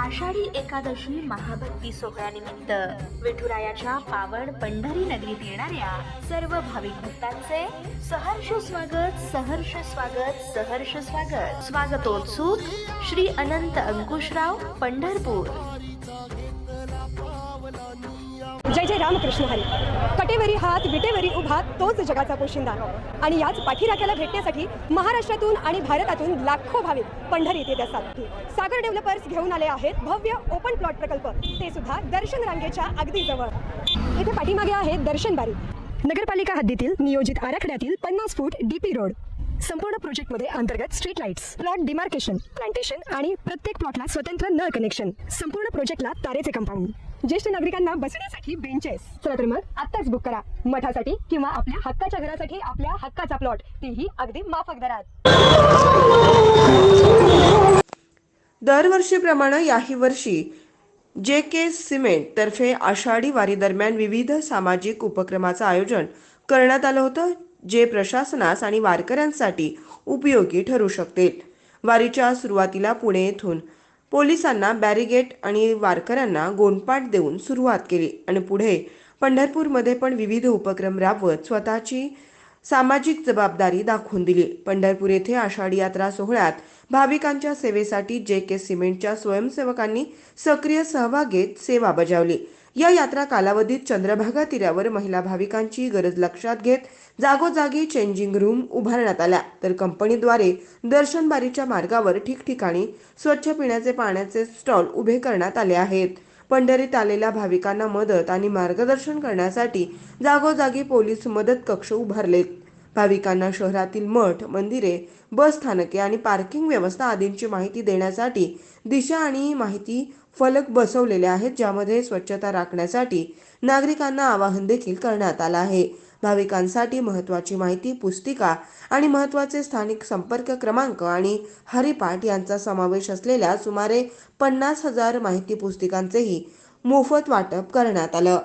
आषाढी एकादशी महाभक्ती सोहळ्यानिमित्त विठुरायाच्या पावन पंढरी नगरीत येणाऱ्या सर्व भाविक भक्तांचे सहर्ष स्वागत सहर्ष स्वागत सहर्ष स्वागत. स्वागतोत्सुक श्री अनंत अंकुशराव पंढरपूर. रामकृष्ण हरी. कटेवरी हात विटेवरी उभा तोच जगाचा पोशिंदा. आणि याच पाठीराख्याला भेटण्यासाठी महाराष्ट्रातून आणि भारतातून लाखो भाविक पंढरीत येत असतात सागर डेव्हलपर्स घेऊन आले आहेत भव्य ओपन प्लॉट प्रकल्प. ते सुद्धा दर्शन रांगेच्या अगदी जवळ. इथे पाठीमागे आहे दर्शन बारी. नगरपालिका हद्दीतील नियोजित आराखड्यातील पन्नास फूट डीपी रोड संपूर्ण प्रोजेक्टमध्ये अंतर्गत street lights plot demarcation plantation आणि प्रत्येक प्लॉटला स्वतंत्र नळ कनेक्शन संपूर्ण प्रोजेक्टला तारेचे कंपाऊंड ज्येष्ठ नागरिकांना बसण्यासाठी बेंचेस चला तर मग आत्ताच बुक करा. मठासाठी किंवा आपल्या हक्काच्या घरासाठी आपल्या हक्काचा प्लॉट तेही अगदी माफक दरात. दरवर्षीप्रमाणे याही वर्षी जे के सिमेंट तर्फे आषाढी वारी दरम्यान विविध सामाजिक उपक्रमाचं आयोजन करण्यात आलं होतं. जे प्रशासनास आणि वारकऱ्यांसाठी उपयोगी ठरू शकतील वारीच्या सुरुवातीला पुणे येथून पोलिसांना बॅरिगेट आणि वारकऱ्यांना गोंडपाट देऊन सुरुवात केली आणि पुढे पंढरपूरमध्ये पण विविध उपक्रम राबवत स्वतःची सामाजिक जबाबदारी दाखवून दिली. पंढरपूर येथे आषाढी यात्रा सोहळ्यात भाविकांच्या सेवेसाठी जे के सिमेंटच्या स्वयंसेवकांनी सक्रिय सहभागीत सेवा बजावली. या यात्रा कालावधीत चंद्रभागा तीरावर महिला भाविकांची गरज लक्षात घेत जागोजागी चेंजिंग रूम उभारण्यात आल्या तर कंपनीद्वारे दर्शनबारीच्या मार्गावर ठिकठिकाणी स्वच्छ पिण्याचे पाण्याचे स्टॉल उभे करण्यात आले आहेत. पंढरीत आलेल्या भाविकांना मदत आणि मार्गदर्शन करण्यासाठी जागोजागी पोलीस मदत कक्ष उभारलेत. भाविकांना शहरातील मठ मंदिरे बस स्थानके आणि पार्किंग व्यवस्था आदींची माहिती देण्यासाठी दिशा आणि माहिती फलक बसवलेले आहेत ज्यामध्ये स्वच्छता राखण्यासाठी नागरिकांना आवाहन देखील करण्यात आलं आहे. भाविकांसाठी महत्त्वाची माहिती पुस्तिका आणि महत्त्वाचे स्थानिक संपर्क क्रमांक आणि हरिपाठ यांचा समावेश असलेल्या सुमारे पन्नास हजार माहिती पुस्तिकांचेही मोफत वाटप करण्यात आलं.